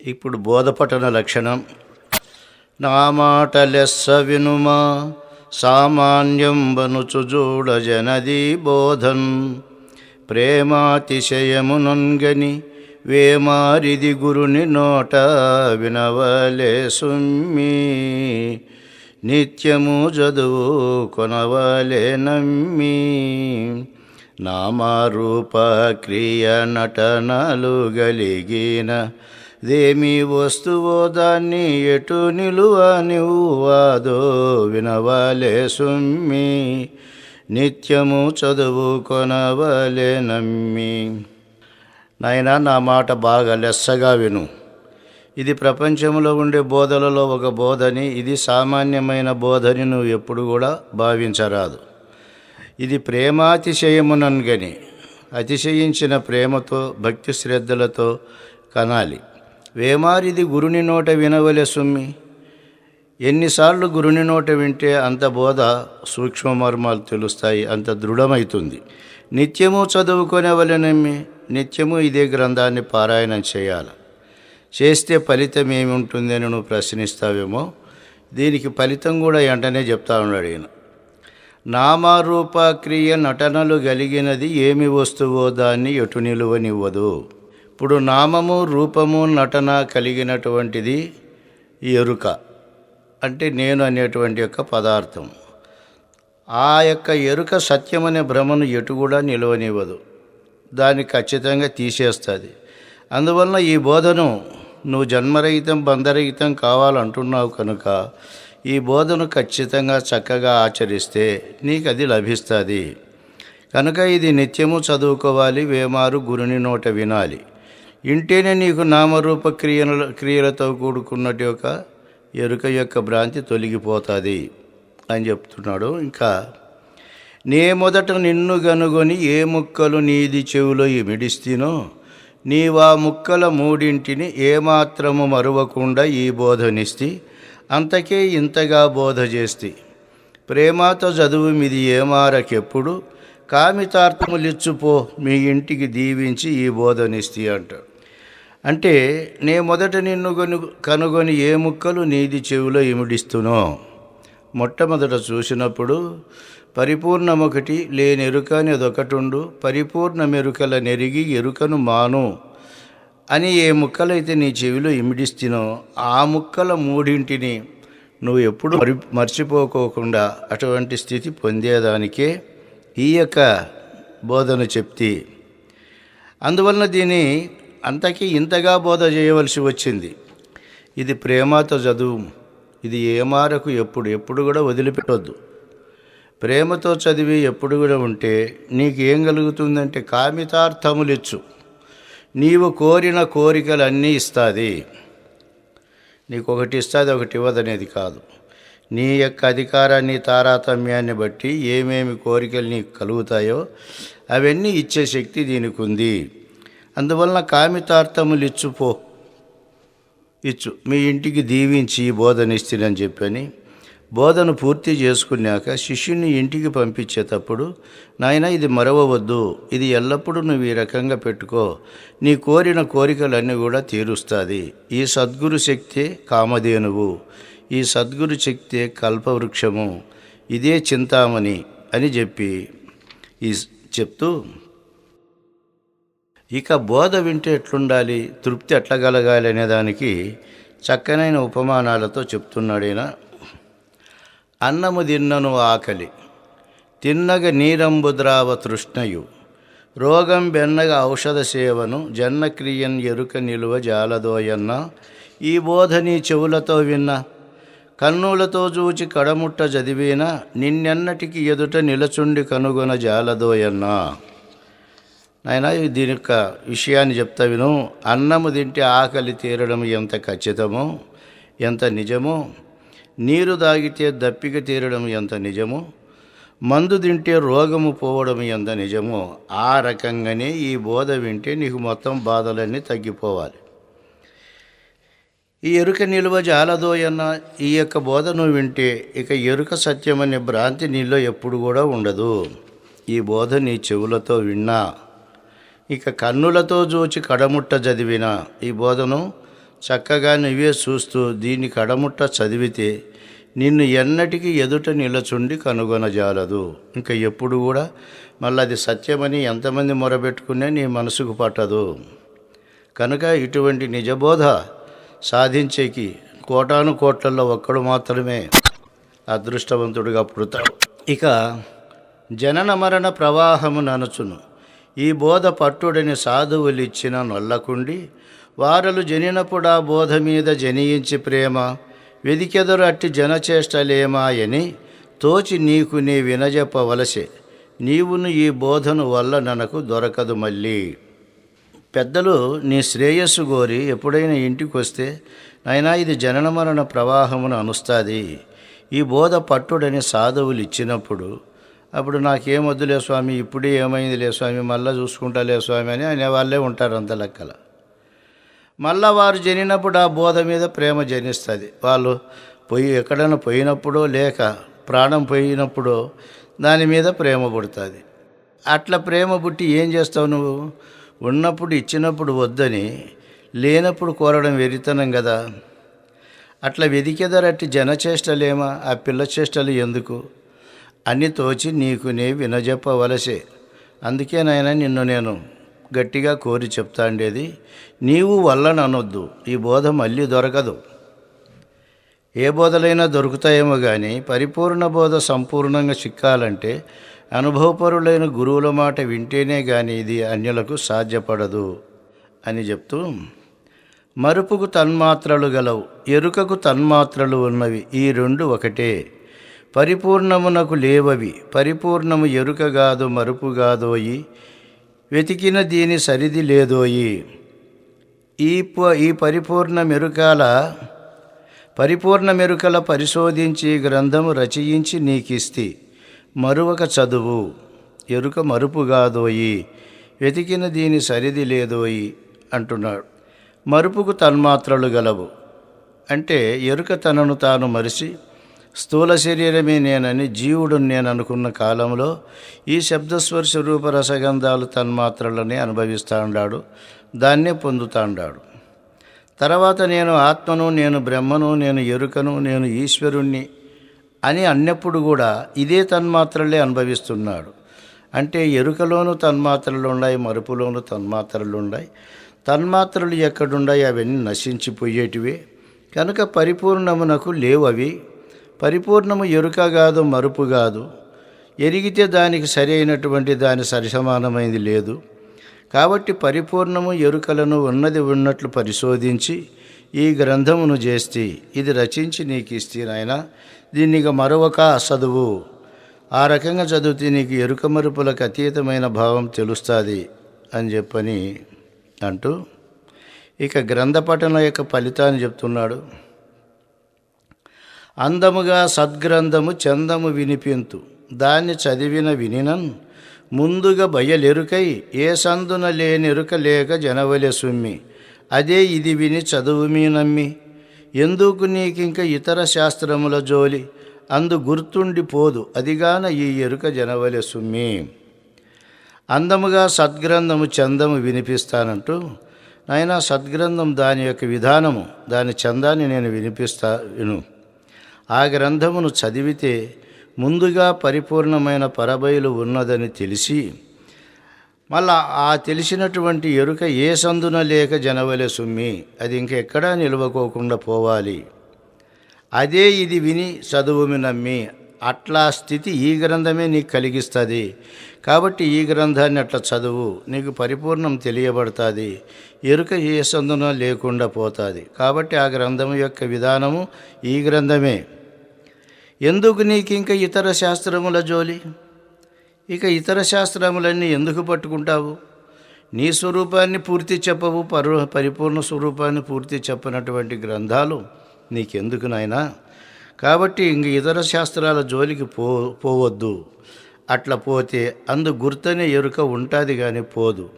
ఇప్పుడు బోధపఠన లక్షణం. నా మాట లెస్స వినుమా సామాన్యం బనుచు జనది బోధన్. ప్రేమాతిశయమునొన్గని వేమారిది గురుని నోట వినవలే సుమ్మి నిత్యము చదువు కొనవలే నమ్మి. నామారూప క్రియ నటనలు గలిగిన దేమి వస్తువో దాన్ని ఎటు నిలువ నివ్వాదో వినవలే సుమ్మి. నిత్యము చదువు కొనవలే నమ్మి. నాయనా నా మాట బాగా లెస్సగా విను. ఇది ప్రపంచంలో ఉండే బోధలలో ఒక బోధని ఇది సామాన్యమైన బోధని నువ్వు ఎప్పుడు కూడా భావించరాదు. ఇది ప్రేమాతిశయమునన్గని అతిశయించిన ప్రేమతో భక్తి శ్రద్ధలతో కనాలి. వేమారిది గురుని నోట వినవలె సుమ్మి. ఎన్నిసార్లు గురుని నోట వింటే అంత బోధ సూక్ష్మ మర్మాలు తెలుస్తాయి అంత దృఢమవుతుంది నిత్యము చదువుకునేవలనమ్మి నిత్యము ఇదే గ్రంథాన్ని పారాయణం చేయాలి. చేస్తే ఫలితం ఏమి ఉంటుందని నువ్వు ప్రశ్నిస్తావేమో? దీనికి ఫలితం కూడా వెంటనే చెప్తా ఉన్నాడు ఈయన. నామారూపక్రియ నటనలు కలిగినది ఏమి వస్తువో దాన్ని ఎటు నిలువనివ్వదు. ఇప్పుడు నామము రూపము నటన కలిగినటువంటిది ఈ ఎరుక. అంటే నేను అనేటువంటి యొక్క పదార్థం. ఆ యొక్క ఎరుక సత్యమనే భ్రమను ఎటు కూడా నిలవనివ్వదు. దాన్ని ఖచ్చితంగా తీసేస్తుంది. అందువలన ఈ బోధను నువ్వు జన్మరహితం బంధరహితం కావాలంటున్నావు కనుక ఈ బోధను ఖచ్చితంగా చక్కగా ఆచరిస్తే నీకు అది లభిస్తుంది. కనుక ఇది నిత్యము చదువుకోవాలి వేమారు గురుని నోట వినాలి. ఇంటేనే నీకు నామరూప క్రియల క్రియలతో కూడుకున్నట్టు యొక్క ఎరుక యొక్క భ్రాంతి తొలగిపోతుంది అని చెప్తున్నాడు. ఇంకా నే మొదట నిన్ను గనుగొని ఏ ముక్కలు నీది చెవిలో ఇమిడిస్తీనో నీవా ముక్కల మూడింటిని ఏమాత్రము మరువకుండా ఈ బోధనిస్తి అంతకే ఇంతగా బోధ చేస్తి. ప్రేమతో చదువు మీది ఏమారకెప్పుడు కామితార్థములిచ్చుపో మీ ఇంటికి దీవించి ఈ బోధనిస్తి అంటాడు. అంటే నే మొదట నిన్ను కొను కనుగొని ఏ ముక్కలు నీది చెవిలో ఇమిడిస్తునో. మొట్టమొదట చూసినప్పుడు పరిపూర్ణమొకటి లేని ఎరుక అని అదొకటుండు పరిపూర్ణ మెరుకల నెరిగి ఎరుకను మాను. అని ఏ ముక్కలైతే నీ చెవిలో ఇమిడిస్తునో ఆ ముక్కల మూడింటిని నువ్వు ఎప్పుడు మరి మర్చిపోకోకుండా అటువంటి స్థితి పొందేదానికే ఈ యొక్క బోధన చెప్తి. అందువలన దీన్ని అంతకీ ఇంతగా బోధ చేయవలసి వచ్చింది. ఇది ప్రేమతో చదువు. ఇది ఏమారకు ఎప్పుడు ఎప్పుడు కూడా వదిలిపెట్టొద్దు. ప్రేమతో చదివి ఎప్పుడు కూడా ఉంటే నీకు ఏం కలుగుతుందంటే కామితార్థములిచ్చు. నీవు కోరిన కోరికలు అన్నీ ఇస్తుంది. నీకు ఒకటి ఇస్తుంది ఒకటి ఇవ్వదనేది కాదు. నీ యొక్క అధికారాన్ని తారతమ్యాన్ని బట్టి ఏమేమి కోరికలు నీకు కలుగుతాయో అవన్నీ ఇచ్చే శక్తి దీనికి ఉంది అందువలన కామితార్థములు ఇచ్చుపో ఇచ్చు. మీ ఇంటికి దీవించి బోధనిస్తుందని చెప్పని బోధన పూర్తి చేసుకున్నాక శిష్యుని ఇంటికి పంపించేటప్పుడు నాయన ఇది మరవవద్దు. ఇది ఎల్లప్పుడూ నువ్వు ఈ రకంగా పెట్టుకో. నీ కోరిన కోరికలన్నీ కూడా తీరుస్తుంది. ఈ సద్గురు శక్తే కామధేనువు. ఈ సద్గురు శక్తే కల్పవృక్షము. ఇదే చింతామణి అని చెప్పి ఈ చెప్తూ ఇక బోధ వింటే ఎట్లుండాలి? తృప్తి ఎట్లా కలగాలి అనే దానికి చక్కనైన ఉపమానాలతో చెప్తున్నాడైనా అన్నము తిన్నను ఆకలి తిన్నగ నీరంబుద్రావ తృష్ణయు రోగం బెన్నగ ఔషధ సేవను జన్నక్రియన్ ఎరుక నిలువ జాలదోయన్న ఈ బోధ నీ చెవులతో విన్నా కన్నులతో చూచి కడముట్ట చదివినా నిన్నెన్నటికి ఎదుట నిలచుండి కనుగొన జాలదోయన్నా. నాయన దీని యొక్క విషయాన్ని చెప్తా విను. అన్నము తింటే ఆకలి తీరడం ఎంత ఖచ్చితమో ఎంత నిజమో నీరు తాగితే దప్పిక తీరడం ఎంత నిజమో మందు తింటే రోగము పోవడం ఎంత నిజమో ఆ రకంగానే ఈ బోధ వింటే నీకు మొత్తం బాధలన్నీ తగ్గిపోవాలి. ఈ ఎరుక నిలువ జాలదోయన్న ఈ యొక్క బోధను వింటే ఇక ఎరుక సత్యమనే భ్రాంతి నీలో ఎప్పుడు కూడా ఉండదు. ఈ బోధ నీ చెవులతో విన్నా. ఇక కన్నులతో చూచి కడముట్ట చదివిన ఈ బోధను చక్కగా నువ్వే చూస్తూ దీని కడముట్ట చదివితే నిన్ను ఎన్నటికీ ఎదుట నిలచుండి కనుగొనజాలదు. ఇంకా ఎప్పుడు కూడా మళ్ళీ అది సత్యమని ఎంతమంది మొరబెట్టుకునే నీ మనసుకు పట్టదు. కనుక ఇటువంటి నిజబోధ సాధించేకి కోటాను కోట్లలో ఒక్కడు మాత్రమే అదృష్టవంతుడిగా పుడతాడు. ఇక జనన మరణ ప్రవాహము ననుచును. ఈ బోధ పట్టుడని సాధువులిచ్చిన నొల్లకుండి వారలు జనినప్పుడు ఆ బోధ మీద జనియించి ప్రేమ వెదికెదరు అట్టి జనచేష్టలేమాయని తోచి నీకు నీ వినజెప్పవలసే. నీవును ఈ బోధను వల్ల ననకు దొరకదు మళ్ళీ. పెద్దలు నీ శ్రేయస్సు గోరి ఎప్పుడైనా ఇంటికి వస్తే నాయనా ఇది జనన మరణ ప్రవాహమును అనుస్తుంది. ఈ బోధ పట్టుడని సాధువులు ఇచ్చినప్పుడు అప్పుడు నాకేం వద్దులే స్వామి ఇప్పుడే ఏమైందిలే స్వామి మళ్ళీ చూసుకుంటాలే స్వామి అని అనే వాళ్ళే ఉంటారు అంత లెక్కల. మళ్ళా వారు జనినప్పుడు ఆ బోధ మీద ప్రేమ జనిస్తుంది. వాళ్ళు పోయి ఎక్కడైనా పోయినప్పుడో లేక ప్రాణం పోయినప్పుడో దాని మీద ప్రేమ పుడుతుంది. అట్లా ప్రేమ పుట్టి ఏం చేస్తావు నువ్వు? ఉన్నప్పుడు ఇచ్చినప్పుడు వద్దని లేనప్పుడు కోరడం వెరితనం కదా అట్లా వెదికెదరట్టి జనచేష్టలేమా? ఆ పిల్ల చేష్టలు ఎందుకు? అని తోచి నీకు నీ వినజెప్పవలసే. అందుకే నాయన నిన్ను నేను గట్టిగా కోరి చెప్తాండేది నీవు వల్లననొద్దు ఈ బోధ మళ్ళీ దొరకదు. ఏ బోధలైనా దొరుకుతాయేమో కానీ పరిపూర్ణ బోధ సంపూర్ణంగా చిక్కాలంటే అనుభవపరులైన గురువుల మాట వింటేనే కానీ ఇది అన్యులకు సాధ్యపడదు అని చెప్తూ మరుపుకు తన్మాత్రలు గలవు ఎరుకకు తన్మాత్రలు ఉన్నవి ఈ రెండు ఒకటే. పరిపూర్ణమునకు లేవవి పరిపూర్ణము ఎరుకగాదు మరుపుగాదోయి మరుపు వెతికిన దీని సరిది లేదోయి. ఈ ప ఈ పరిపూర్ణ మెరుకల పరిపూర్ణ మెరుకల పరిశోధించి గ్రంథము రచయించి నీకిస్తి. మరువక చదువు ఎరుక మరుపుగాదోయి వెతికిన దీని సరిది లేదోయి అంటున్నాడు. మరుపుకు తన్మాత్రలు గలవు. అంటే ఎరుక తనను తాను మరిచి స్థూల శరీరమే నేనని జీవుడు నేను అనుకున్న కాలంలో ఈ శబ్దస్పర్శ రూప రసగంధాలు తన్మాత్రలని అనుభవిస్తూ ఉన్నాడు దాన్నే పొందుతాండాడు తర్వాత నేను ఆత్మను నేను బ్రహ్మను నేను ఎరుకను నేను ఈశ్వరుణ్ణి అని అన్నప్పుడు కూడా ఇదే తన్మాత్రలే అనుభవిస్తున్నాడు. అంటే ఎరుకలోను తన్మాత్రలు ఉన్నాయి మరుపులోను తన్మాత్రలు ఉన్నాయి. తన్మాత్రలు ఎక్కడున్నాయి అవన్నీ నశించిపోయేటివే. కనుక పరిపూర్ణమునకు లేవు అవి పరిపూర్ణము ఎరుక కాదు మరుపు కాదు. ఎరిగితే దానికి సరి అయినటువంటి దాని సరిసమానమైంది లేదు. కాబట్టి పరిపూర్ణము ఎరుకలను ఉన్నది ఉన్నట్లు పరిశోధించి ఈ గ్రంథమును చేస్తే ఇది రచించి నీకు ఇస్తే నాయన దీన్ని మరొక చదువు ఆ రకంగా చదివితే నీకు ఎరుక మరుపులకు అతీతమైన భావం తెలుస్తుంది అని చెప్పని అంటూ ఇక గ్రంథ పఠనం యొక్క ఫలితాన్ని చెప్తున్నాడు. అందముగా సద్గ్రంథము చందము వినిపింతు. దాన్ని చదివిన వినినన్ ముందుగా బయలెరుకై ఏ సందున లేనెరుక లేక జనవలె సుమ్మి. అదే ఇది విని చదువు మీ నమ్మి. ఎందుకు నీకింక ఇతర శాస్త్రముల జోలి? అందు గుర్తుండిపోదు అదిగాన ఈ ఎరుక జనవలె సుమ్మి. అందముగా సద్గ్రంథము చందము వినిపిస్తానంటూ నాయన సద్గ్రంథం దాని యొక్క విధానము దాని చందాన్ని నేను వినిపిస్తా విను. ఆ గ్రంథమును చదివితే ముందుగా పరిపూర్ణమైన పరబయలు ఉన్నదని తెలిసి మళ్ళా ఆ తెలిసినటువంటి ఎరుక ఏ సందున లేక జనవలె సుమ్మి అది ఇంకెక్కడా నిలవకోకుండా పోవాలి. అదే ఇది విని చదువుమి నమ్మి అట్లా స్థితి ఈ గ్రంథమే నీకు కలిగిస్తుంది. కాబట్టి ఈ గ్రంథాన్ని అట్లా చదువు నీకు పరిపూర్ణం తెలియబడుతుంది. ఎరుక ఏ సందున లేకుండా పోతుంది. కాబట్టి ఆ గ్రంథం యొక్క విధానము ఈ గ్రంథమే. ఎందుకు నీకు ఇంకా ఇతర శాస్త్రముల జోలి? ఇక ఇతర శాస్త్రములన్నీ ఎందుకు పట్టుకుంటావు? నీ స్వరూపాన్ని పూర్తి చెప్పవు పరు పరిపూర్ణ స్వరూపాన్ని పూర్తి చెప్పనటువంటి గ్రంథాలు నీకెందుకు నాయనా? కాబట్టి ఇంక ఇతర శాస్త్రాల జోలికి పో పోవద్దు. అట్లా పోతే అందు గుర్తనే ఎరుక ఉంటుంది కానీ పోదు.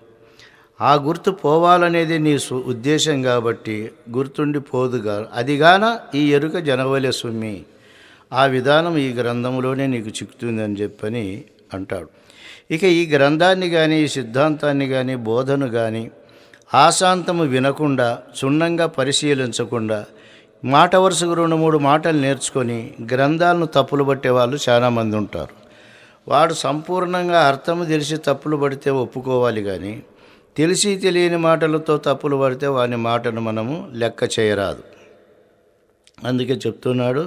ఆ గుర్తు పోవాలనేది నీ సు ఉద్దేశం కాబట్టి గుర్తుండి పోదుగా. అదిగాన ఈ ఎరుక జనవలే సుమ్మి ఆ విధానం ఈ గ్రంథంలోనే నీకు చిక్కుతుందని చెప్పని అంటాడు. ఇక ఈ గ్రంథాన్ని కానీ ఈ సిద్ధాంతాన్ని కానీ బోధను కానీ ఆశాంతము వినకుండా క్షుణ్ణంగా పరిశీలించకుండా మాట వరుసకు రెండు మూడు మాటలు నేర్చుకొని గ్రంథాలను తప్పులు పట్టే వాళ్ళు చాలామంది ఉంటారు. వాడు సంపూర్ణంగా అర్థము తెలిసి తప్పులు పడితే ఒప్పుకోవాలి కానీ తెలిసి తెలియని మాటలతో తప్పులు పడితే వాని మాటను మనము లెక్క చేయరాదు. అందుకే చెప్తున్నాడు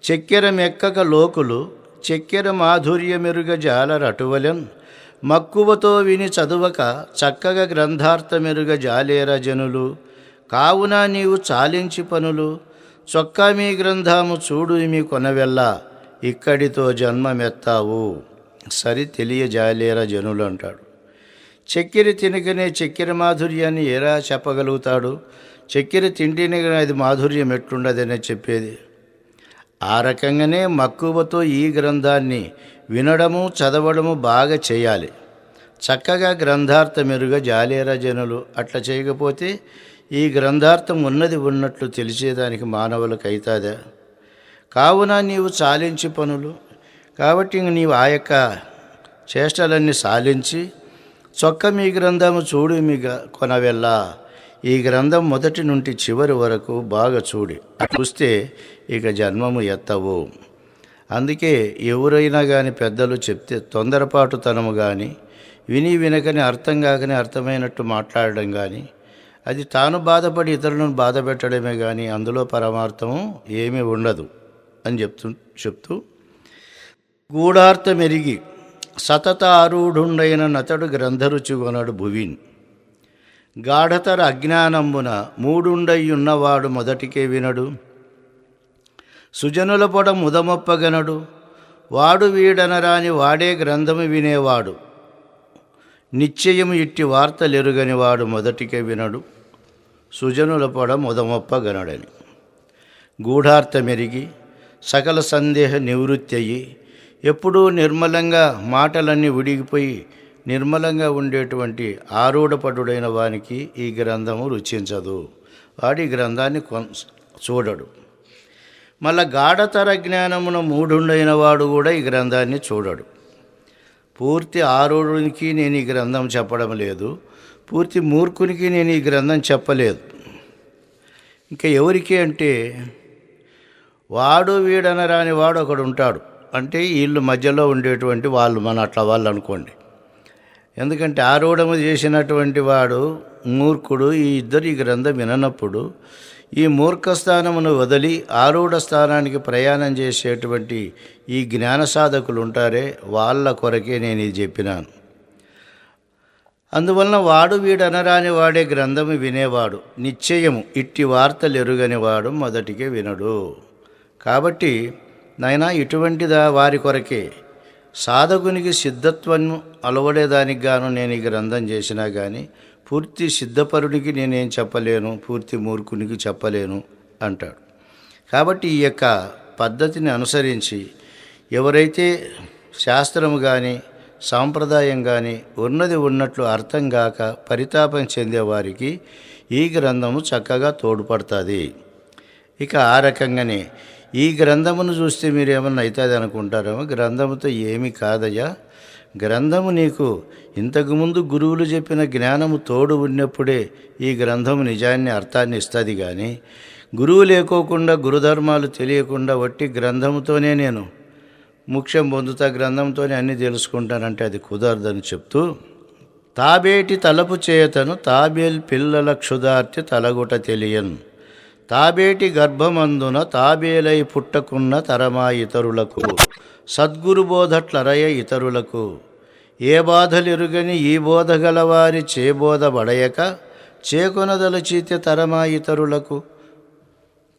చక్కెర మెక్కక లోకులు చక్కెర మాధుర్యమెరుగ జాలరటువలెన్ మక్కువతో విని చదువక చక్కగా గ్రంథార్థమెరుగ జాలేర జనులు. కావున నీవు చాలించి పనులు. చొక్కా మీ గ్రంథము చూడు మీ కొనవెల్ల. ఇక్కడితో జన్మమెత్తావు. సరి తెలియజాలేర జనులు అంటాడు. చక్కెర తినకనే చక్కెర మాధుర్యాన్ని ఎలా చెప్పగలుగుతాడు? చక్కెర తింటేనే అది మాధుర్యం ఎట్లుండదనే చెప్పేది. ఆ రకంగానే మక్కువతో ఈ గ్రంథాన్ని వినడము చదవడము బాగా చేయాలి. చక్కగా గ్రంథార్థమెరుగా జాలేరా జనులు అట్లా చేయకపోతే ఈ గ్రంథార్థం ఉన్నది ఉన్నట్లు తెలిసేదానికి మానవులకు అవుతుందా కావున నీవు చాలించి పనులు. కాబట్టి నీవు ఆ యొక్క చేష్టలన్నీ సాలించి చొక్క మీ గ్రంథము చూడు మీ కొనవెల్లా. ఈ గ్రంథం మొదటి నుండి చివరి వరకు బాగా చూడి. చూస్తే ఇక జన్మము ఎత్తవు. అందుకే ఎవరైనా కానీ పెద్దలు చెప్తే తొందరపాటుతనము కానీ విని వినకని అర్థం కాకని అర్థమైనట్టు మాట్లాడడం కానీ అది తాను బాధపడి ఇతరులను బాధ పెట్టడమే కానీ అందులో పరమార్థము ఏమీ ఉండదు అని చెప్తూ చెప్తూ గూఢార్థమెరిగి సతత ఆరూఢుండైన నతడు గ్రంథరుచుగొనడు భువిన్. గాఢతర అజ్ఞానంబున మూడుండయ్యున్నవాడు మొదటికే వినడు. సుజనుల పొడ ముదమొప్పగనడు. వాడు వీడనరాని వాడే గ్రంథము వినేవాడు. నిశ్చయము ఇట్టి వార్తలెరుగని వాడు మొదటికే వినడు. సుజనుల పొడ ముదమొప్పగనడని. గూఢార్థమెరిగి సకల సందేహ నివృత్తి అయ్యి ఎప్పుడూ నిర్మలంగా మాటలన్నీ ఉడిగిపోయి నిర్మలంగా ఉండేటువంటి ఆరూఢపడుడైన వానికి ఈ గ్రంథము రుచించదు. వాడి గ్రంథాన్ని కొన్ చూడడు. మళ్ళా గాఢతర జ్ఞానమున మూఢుండైన వాడు కూడా ఈ గ్రంథాన్ని చూడడు. పూర్తి ఆరుడికి నేను ఈ గ్రంథం చెప్పడం లేదు. పూర్తి మూర్ఖునికి నేను ఈ గ్రంథం చెప్పలేదు. ఇంకా ఎవరికి అంటే వాడు వీడనరాని వాడు ఒకడు ఉంటాడు అంటే వీళ్ళు మధ్యలో ఉండేటువంటి వాళ్ళు మన అట్లా వాళ్ళు అనుకోండి. ఎందుకంటే ఆరూఢము చేసినటువంటి వాడు మూర్ఖుడు ఈ ఇద్దరు ఈ గ్రంథం విననప్పుడు ఈ మూర్ఖ స్థానమును వదిలి ఆరూఢ స్థానానికి ప్రయాణం చేసేటువంటి ఈ జ్ఞాన సాధకులు ఉంటారే వాళ్ళ కొరకే నేను ఇది చెప్పినాను. అందువలన వాడు వీడనరాని వాడే గ్రంథము వినేవాడు నిశ్చయము ఇట్టి వార్తలు ఎరుగని వాడు మొదటికే వినడు. కాబట్టి నాయన ఇటువంటిదా వారి కొరకే? సాధకునికి సిద్ధత్వము అలవడేదానికి గాను నేను ఈ గ్రంథం చేసినా కానీ పూర్తి సిద్ధపరునికి నేనేం చెప్పలేను పూర్తి మూర్ఖునికి చెప్పలేను అంటాడు. కాబట్టి ఈ యొక్క పద్ధతిని అనుసరించి ఎవరైతే శాస్త్రము కానీ సాంప్రదాయం కానీ ఉన్నది ఉన్నట్లు అర్థం కాక పరితాపం చెందేవారికి ఈ గ్రంథము చక్కగా తోడ్పడుతుంది. ఇక ఆ రకంగానే ఈ గ్రంథమును చూస్తే మీరు ఏమన్నా అవుతుంది అనుకుంటారేమో గ్రంథముతో ఏమీ కాదయ్యా. గ్రంథము నీకు. ఇంతకుముందు గురువులు చెప్పిన జ్ఞానము తోడు ఉన్నప్పుడే ఈ గ్రంథము నిజాన్ని అర్థాన్ని ఇస్తుంది కానీ గురువు లేకోకుండా గురుధర్మాలు తెలియకుండా వట్టి గ్రంథముతోనే నేను ముఖ్యం పొందుతా గ్రంథంతోనే అన్నీ తెలుసుకుంటానంటే అది కుదరదని చెప్తూ తాబేటి తలపు చేతను తాబేల్ పిల్లల క్షుదార్తి తలగుట తెలియను. తాబేటి గర్భమందున తాబేలై పుట్టకున్న తరమా ఇతరులకు సద్గురు బోధట్లరయ ఇతరులకు. ఏ బాధలిరుగని ఈ బోధ గలవారి చేబోధ బడయక చేకొనదలచీత తరమా ఇతరులకు.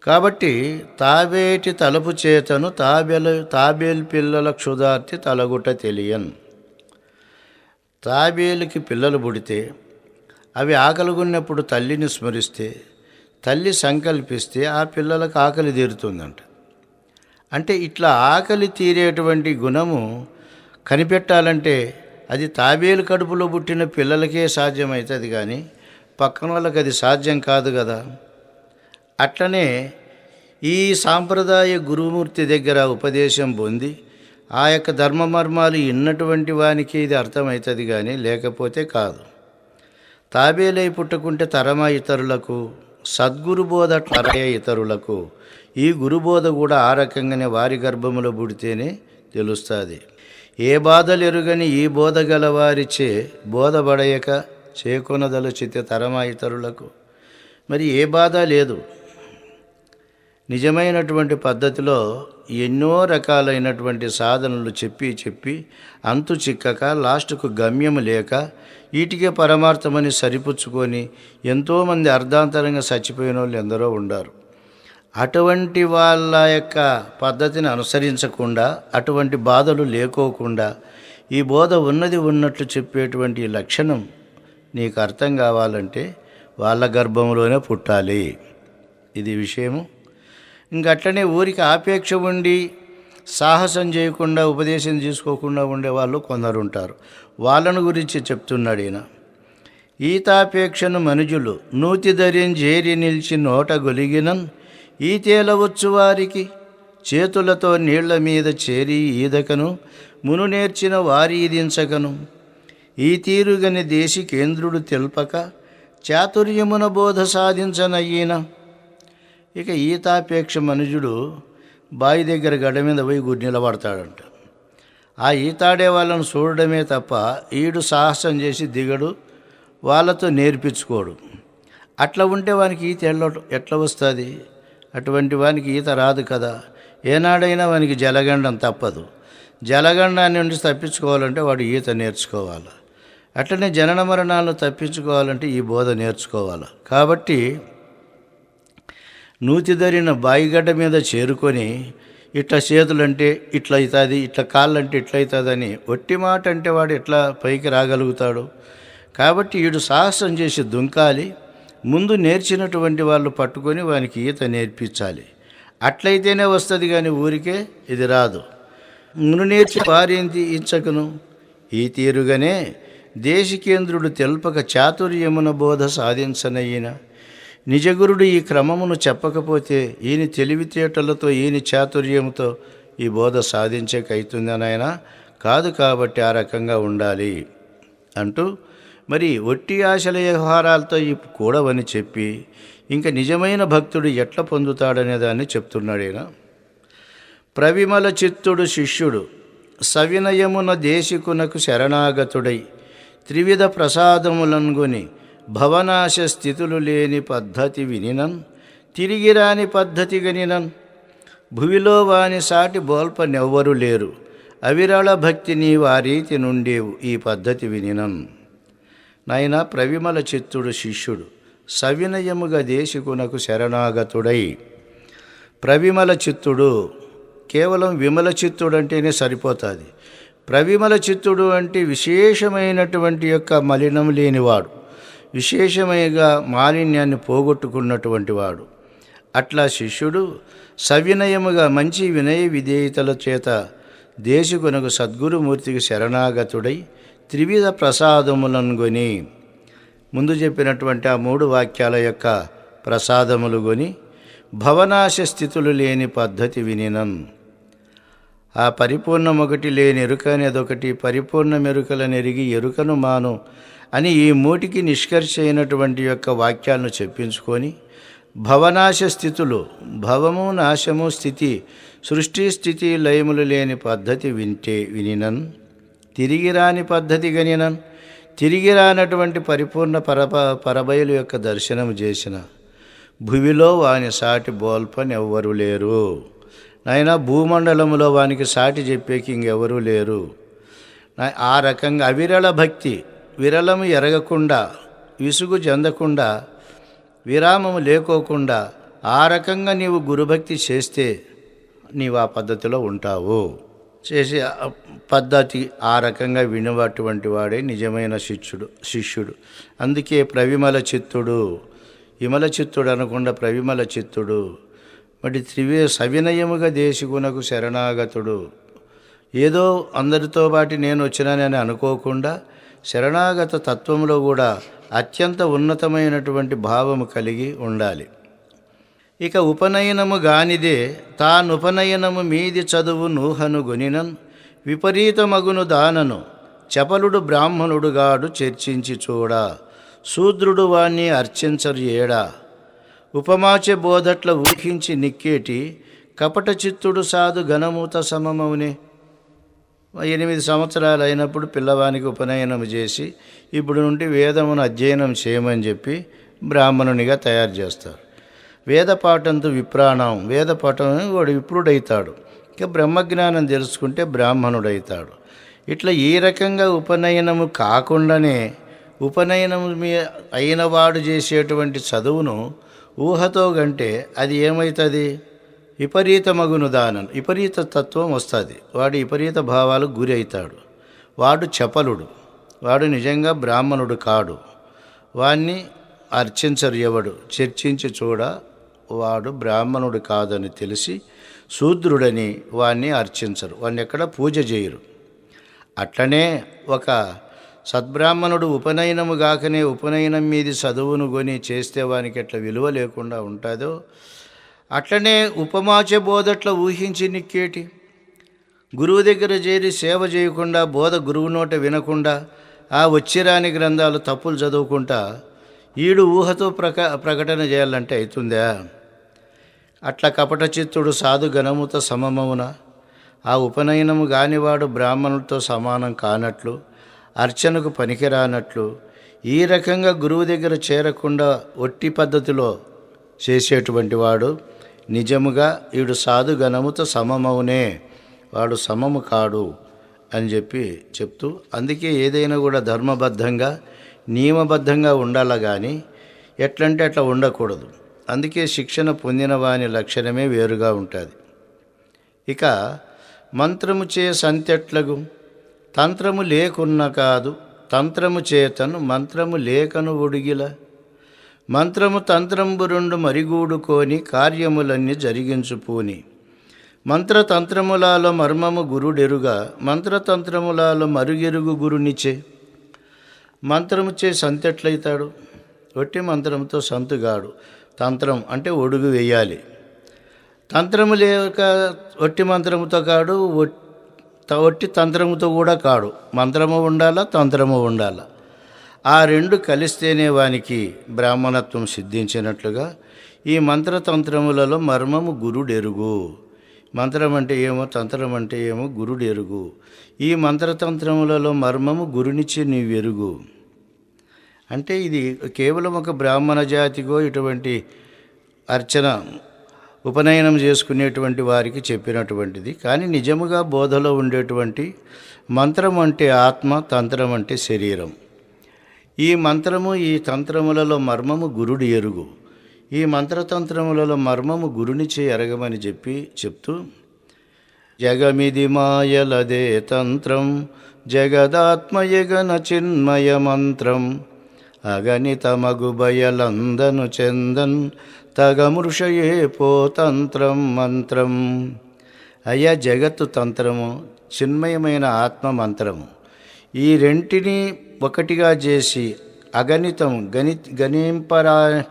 కాబట్టి తాబేటి తలుపు చేతను తాబెల తాబేలు పిల్లల క్షుదార్తి తలగుట తెలియన్. తాబేలుకి పిల్లలు పుడితే అవి ఆకలిగొన్నప్పుడు తల్లిని స్మరిస్తే తల్లి సంకల్పిస్తే ఆ పిల్లలకు ఆకలి తీరుతుందంట. అంటే ఇట్లా ఆకలి తీరేటువంటి గుణము కనిపెట్టాలంటే అది తాబేలు కడుపులో పుట్టిన పిల్లలకే సాధ్యమవుతుంది కానీ పక్కన వాళ్ళకి అది సాధ్యం కాదు కదా. అట్లనే ఈ సాంప్రదాయ గురుమూర్తి దగ్గర ఉపదేశం పొంది ఆ యొక్క ధర్మ మర్మాలు ఇన్నటువంటి వానికి ఇది అర్థమవుతుంది కానీ లేకపోతే కాదు. తాబేలై పుట్టుకుంటే తరమా ఇతరులకు సద్గురు బోధ టరయ ఇతరులకు ఈ గురుబోధ కూడా ఆ రకంగానే వారి గర్భములో పుడితేనే తెలుస్తుంది. ఏ బాధలు ఎరుగని ఈ బోధ గలవారిచే బోధపడయక చేకొనదలుచితే తరమా ఇతరులకు. మరి ఏ బాధ లేదు. నిజమైనటువంటి పద్ధతిలో ఎన్నో రకాలైనటువంటి సాధనలు చెప్పి చెప్పి అంతు చిక్కక లాస్ట్కు గమ్యం లేక వీటికే పరమార్థమని సరిపుచ్చుకొని ఎంతోమంది అర్ధాంతరంగా చచ్చిపోయిన వాళ్ళు ఎందరో ఉండారు. అటువంటి వాళ్ళ యొక్క పద్ధతిని అనుసరించకుండా అటువంటి బాధలు లేకోకుండా ఈ బోధ ఉన్నది ఉన్నట్లు చెప్పేటువంటి లక్షణం నీకు అర్థం కావాలంటే వాళ్ళ గర్భంలోనే పుట్టాలి. ఇది విషయము. ఇంకట్లనే ఊరికి ఆపేక్ష ఉండి సాహసం చేయకుండా ఉపదేశం తీసుకోకుండా ఉండేవాళ్ళు కొందరు ఉంటారు వాళ్ళను గురించి చెప్తున్నాడు ఈయన. ఈతాపేక్షను మనుజులు నూతి ధరించేరి నిలిచి నోట గొలిగినన్ ఈతేలవచ్చు వారికి చేతులతో నీళ్ళ మీద చేరి ఈదకను మును నేర్చిన వారి ఈదించకను. ఈ తీరుగని దేశి కేంద్రుడు తెల్పక చాతుర్యమున బోధ సాధించనయ్యిన. ఇక ఈతాపేక్ష మనుజుడు బావి దగ్గర గడ్డ మీద పోయి గుడి నిలబడతాడంట. ఆ ఈతాడే వాళ్ళను చూడడమే తప్ప ఈడు సాహసం చేసి దిగడు వాళ్ళతో నేర్పించుకోడు. అట్లా ఉంటే వానికి ఈత ఎల్ల ఎట్లా వస్తుంది? అటువంటి వానికి ఈత రాదు కదా. ఏనాడైనా వానికి జలగండం తప్పదు. జలగండాన్ని నుండి తప్పించుకోవాలంటే వాడు ఈత నేర్చుకోవాలి. అట్లనే జనన మరణాలను తప్పించుకోవాలంటే ఈ బోధ నేర్చుకోవాలి. కాబట్టి నూతిదరిన బాయిగడ్డ మీద చేరుకొని ఇట్లా చేతులంటే ఇట్లా అవుతుంది ఇట్లా కాళ్ళంటే ఇట్లా అవుతుందని ఒట్టి మాట అంటే వాడు ఎట్లా పైకి రాగలుగుతాడు? కాబట్టి వీడు సాహసం చేసి దుంకాలి ముందు నేర్చినటువంటి వాళ్ళు పట్టుకొని వానికి ఈత నేర్పించాలి. అట్లయితేనే వస్తుంది కానీ ఊరికే ఇది రాదు. మును నేర్చి వారేంతి ఇచ్చకను ఈ తీరుగానే దేశికేంద్రుడు తెల్పక చాతుర్యమున బోధ సాధించనయ్యిన నిజగురుడు ఈ క్రమమును చెప్పకపోతే ఈయన తెలివితేటలతో ఈయన చాతుర్యముతో ఈ బోధ సాధించకైతుందని ఆయన కాదు కాబట్టి ఆ రకంగా ఉండాలి అంటూ మరి ఒట్టి ఆశల వ్యవహారాలతో ఈ కూడవని చెప్పి ఇంకా నిజమైన భక్తుడు ఎట్లా పొందుతాడనే దాన్ని చెప్తున్నాడు ఈయన. ప్రవిమల చిత్తుడు శిష్యుడు సవినయమున దేశికునకు శరణాగతుడై త్రివిధ ప్రసాదములనుగొని భవనాశ స్థితులు లేని పద్ధతి వినినన్ తిరిగి రాని పద్ధతి గనినన్ భువిలో వాని సాటి బోల్పనెవ్వరు లేరు. అవిరళ భక్తిని వారీతి నుండేవు ఈ పద్ధతి వినినన్ నాయన ప్రవిమల చిత్తుడు శిష్యుడు సవినయముగా దేశికునకు శరణాగతుడై. ప్రవిమల చిత్తుడు కేవలం విమల చిత్తుడు అంటేనే సరిపోతుంది. ప్రవిమల చిత్తుడు అంటే విశేషమైనటువంటి యొక్క మలినం లేనివాడు. విశేషమైగా మాలిన్యాన్ని పోగొట్టుకున్నటువంటి వాడు. అట్లా శిష్యుడు సవినయముగా మంచి వినయ విధేయతల చేత దేశకునకు సద్గురుమూర్తికి శరణాగతుడై త్రివిధ ప్రసాదములను కొని ముందు చెప్పినటువంటి ఆ మూడు వాక్యాల యొక్క ప్రసాదములు కొని భవనాశ స్థితులు లేని పద్ధతి వినినన్. ఆ పరిపూర్ణమొకటి లేని ఎరుక అనేదొకటి పరిపూర్ణ మెరుకలను ఎరిగి ఎరుకను మాను. అని ఈ మూటికి నిష్కర్ష అయినటువంటి యొక్క వాక్యాలను చెప్పించుకొని భవనాశ స్థితులు భవము నాశము స్థితి సృష్టి స్థితి లయములు లేని పద్ధతి వింటే వినినన్ తిరిగి రాని పద్ధతి గనినన్ తిరిగి రానటువంటి పరిపూర్ణ పరప పరబయలు యొక్క దర్శనం చేసిన భువిలో వాని సాటి బోల్పనెవ్వరు లేరు. నాయన భూమండలములో వానికి సాటి చెప్పేకి ఇంకెవరూ లేరు. ఆ రకంగా అవిరళ భక్తి విరళము ఎరగకుండా విసుగు చెందకుండా విరామము లేకోకుండా ఆ రకంగా నీవు గురుభక్తి చేస్తే నీవు ఆ పద్ధతిలో ఉంటావు. చేసి పద్ధతి ఆ రకంగా వినవటువంటి వాడే నిజమైన శిష్యుడు శిష్యుడు. అందుకే ప్రవిమల చిత్తుడు విమల చిత్తుడు అనకుండా ప్రవిమల చిత్తుడు మరి త్రివే సవినయముగా దేశిగునకు శరణాగతుడు. ఏదో అందరితో పాటి నేను వచ్చినానని అనుకోకుండా శరణాగత తత్వంలో కూడా అత్యంత ఉన్నతమైనటువంటి భావము కలిగి ఉండాలి. ఇక ఉపనయనము గానిదే తానుపనయనము మీది చదువు నూహను గొనినన్ విపరీతమగును దానను చపలుడు బ్రాహ్మణుడుగాడు చర్చించి చూడ శూద్రుడు వాణ్ణి అర్చించరు ఏడా? ఉపమాచే బోధట్ల ఊహించి నిక్కేటి కపట చిత్తుడు సాధు ఘనమూత సమమౌనే. ఎనిమిది సంవత్సరాలు అయినప్పుడు పిల్లవానికి ఉపనయనం చేసి ఇప్పుడు నుండి వేదమును అధ్యయనం చేయమని చెప్పి బ్రాహ్మణునిగా తయారు చేస్తారు. వేద పాఠంతో విప్రాణం వేద పాఠం వాడు విప్రుడైతాడు. ఇక బ్రహ్మజ్ఞానం తెలుసుకుంటే బ్రాహ్మణుడైతాడు. ఇట్లా ఈ రకంగా ఉపనయనము కాకుండానే ఉపనయనము మీ అయిన వాడు చేసేటువంటి చదువును ఊహతో కంటే అది ఏమవుతుంది విపరీతమగును దానం విపరీత తత్వం వస్తుంది. వాడు విపరీత భావాలకు గురి అవుతాడు వాడు చపలుడు. వాడు నిజంగా బ్రాహ్మణుడు కాడు. వాణ్ణి అర్చించరు ఎవడు. చర్చించి చూడ వాడు బ్రాహ్మణుడు కాదని తెలిసి శూద్రుడని వాణ్ణి అర్చించరు. వాణ్ణి ఎక్కడ పూజ చేయరు. అట్లనే ఒక సద్బ్రాహ్మణుడు ఉపనయనము గాకనే ఉపనయనం మీది చదువును కొని చేస్తే వానికి ఎట్లా విలువ లేకుండా ఉంటుందో అట్లనే ఉపమాచ బోధట్ల ఊహించి నిక్కేటి? గురువు దగ్గర చేరి సేవ చేయకుండా బోధ గురువు నోట వినకుండా ఆ వచ్చిరాని గ్రంథాలు తప్పులు చదువుకుంటా ఈడు ఊహతో ప్రక ప్రకటన చేయాలంటే అవుతుందా అట్లా కపట చిత్తుడు సాధు ఘనముతో సమమవున ఆ ఉపనయనము గానివాడు బ్రాహ్మణులతో సమానం కానట్లు అర్చనకు పనికిరానట్లు ఈ రకంగా గురువు దగ్గర చేరకుండా ఒట్టి పద్ధతిలో చేసేటువంటి వాడు నిజముగా వీడు సాధుగణముతో సమమవునే వాడు సమము కాడు అని చెప్పి చెప్తూ అందుకే ఏదైనా కూడా ధర్మబద్ధంగా నియమబద్ధంగా ఉండాల కానీ ఎట్లంటే అట్లా ఉండకూడదు. అందుకే శిక్షణ పొందిన వాని లక్షణమే వేరుగా ఉంటుంది. ఇక మంత్రము చే సంతెట్లగు తంత్రము లేకున్న కాదు తంత్రము చేతను మంత్రము లేకను ఒడిగిల. మంత్రము తంత్రంబు రెండు మరిగూడుకొని కార్యములన్నీ జరిగించుపోని. మంత్రతంత్రములలో మర్మము గురుడెరుగా మంత్రతంత్రములలో మరుగెరుగు గురునిచే. మంత్రము చే సంతెట్లయితాడు ఒట్టి మంత్రంతో సంతుగాడు. తంత్రం అంటే ఒడుగు వేయాలి. తంత్రము లేక ఒట్టి మంత్రముతో కాడు త- ఒట్టి తంత్రముతో కూడా కాడు. మంత్రము ఉండాలా తంత్రము ఉండాలా? ఆ రెండు కలిస్తేనే వానికి బ్రాహ్మణత్వం సిద్ధించినట్లుగా ఈ మంత్రతంత్రములలో మర్మము గురుడెరుగు. మంత్రం అంటే ఏమో తంత్రం అంటే ఏమో గురుడెరుగు. ఈ మంత్రతంత్రములలో మర్మము గురునిచ్చి నీవెరుగు. అంటే ఇది కేవలం ఒక బ్రాహ్మణ జాతికో ఇటువంటి అర్చన ఉపనయనం చేసుకునేటువంటి వారికి చెప్పినటువంటిది. కానీ నిజముగా బోధలో ఉండేటువంటి మంత్రం అంటే ఆత్మ తంత్రం అంటే శరీరం. ఈ మంత్రము ఈ తంత్రములలో మర్మము గురుడు ఎరుగు. ఈ మంత్రతంత్రములలో మర్మము గురునిచే ఎరగమని చెప్పి చెప్తూ జగమిది మాయలదే తంత్రం జగదాత్మయగన చిన్మయ మంత్రం. అగణితమగు బయలందను చెందన్ తగమృషయే పో తంత్రం మంత్రం. అయ్యా జగత్తు తంత్రము చిన్మయమైన ఆత్మ మంత్రము. ఈ రెంటిని ఒకటిగా చేసి అగణితం గణి గణింపరా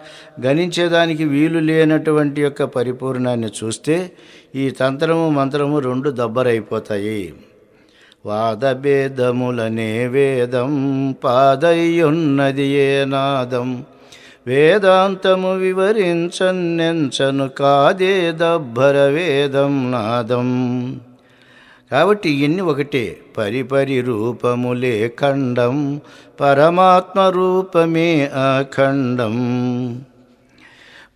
గణించేదానికి వీలు లేనటువంటి యొక్క పరిపూర్ణాన్ని చూస్తే ఈ తంత్రము మంత్రము రెండు దబ్బరైపోతాయి. వాదభేదములనే వేదం పాదయ్యున్నది ఏ నాదం. వేదాంతము వివరించన్నెంచను కాదే దబ్బర వేదం నాదం. కాబట్టి ఇన్ని ఒకటే. పరిపరి రూపములే ఖండం పరమాత్మ రూపమే అఖండం.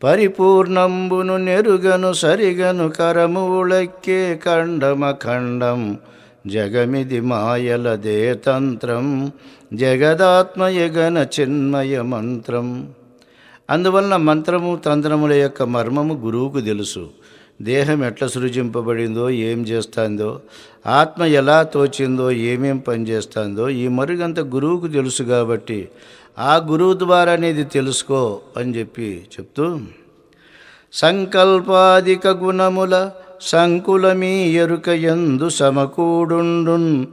పరిపూర్ణంబును నెరుగను సరిగను కరములెక్కే ఖండమఖండం. జగమిది మాయలదే తంత్రం జగదాత్మయగన చిన్మయ మంత్రం. అందువలన మంత్రము తంత్రముల యొక్క మర్మము గురువుకు తెలుసు. దేహం ఎట్లా సృజింపబడిందో ఏం చేస్తుందో ఆత్మ ఎలా తోచిందో ఏమేం పనిచేస్తుందో ఈ మరుగంత గురువుకు తెలుసు కాబట్టి ఆ గురువు ద్వారా అనేది తెలుసుకో అని చెప్పి చెప్తూ సంకల్పాధిక గుణముల సంకులమీ ఎరుక ఎందు సమకూడుండున్.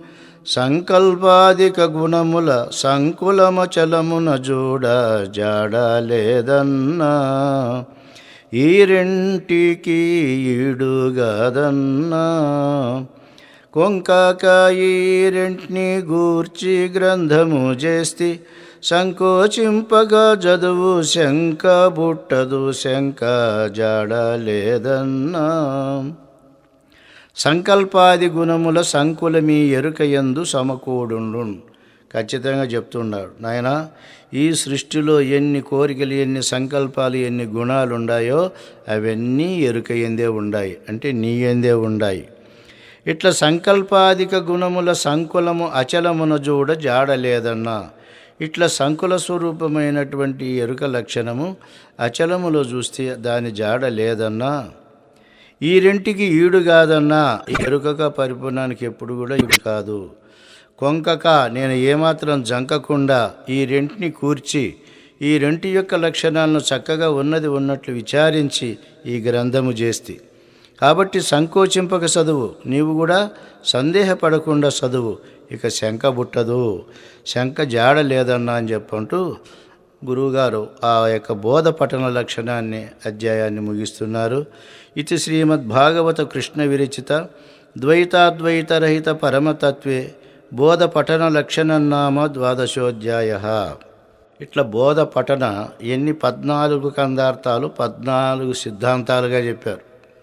సంకల్పాదిక గుణముల సంకులమచలమున జోడ జాడ లేదన్నా. ఈ రెంటికి ఈడుగదన్నా కొంకాక ఈ రెంటిని గూర్చి గ్రంథము చేస్తే సంకోచింపగా చదువు శంక బుట్టదు శంక జాడలేదన్నా. సంకల్పాది గుణముల సంకుల మీ ఎరుకయందు సమకూడుండు ఖచ్చితంగా చెప్తున్నాడు. నాయన ఈ సృష్టిలో ఎన్ని కోరికలు ఎన్ని సంకల్పాలు ఎన్ని గుణాలు ఉన్నాయో అవన్నీ ఎరుకయందే ఉన్నాయి అంటే నీ ఎందే ఉన్నాయి ఇట్లా సంకల్పాధిక గుణముల సంకులము అచలమున చూడ జాడలేదన్నా ఇట్లా సంకుల స్వరూపమైనటువంటి ఎరుక లక్షణము అచలములో చూస్తే దాని జాడ లేదన్నా ఈ రెంటికి ఈడు కాదన్నా ఈ పరిపూర్ణానికి ఎప్పుడు కూడా ఈడు కాదు. కొంకక నేను ఏమాత్రం జంకకుండా ఈ రెంటిని కూర్చి ఈ రెంటి యొక్క లక్షణాలను చక్కగా ఉన్నది ఉన్నట్లు విచారించి ఈ గ్రంథము చేస్తే. కాబట్టి సంకోచింపక చదువు నీవు కూడా సందేహపడకుండా చదువు ఇక శంక బుట్టదు శంక జాడ లేదన్నా అని చెప్పంటూ గురువుగారు ఆ యొక్క బోధ పఠన లక్షణాన్ని అధ్యాయాన్ని ముగిస్తున్నారు. ఇది శ్రీమద్ భాగవత కృష్ణ విరచిత ద్వైతాద్వైతరహిత పరమతత్వే బోధ పఠన లక్షణన్నామ ద్వాదశోధ్యాయ. ఇట్లా బోధ పఠన ఎన్ని పద్నాలుగు కందార్థాలు పద్నాలుగు సిద్ధాంతాలుగా చెప్పారు.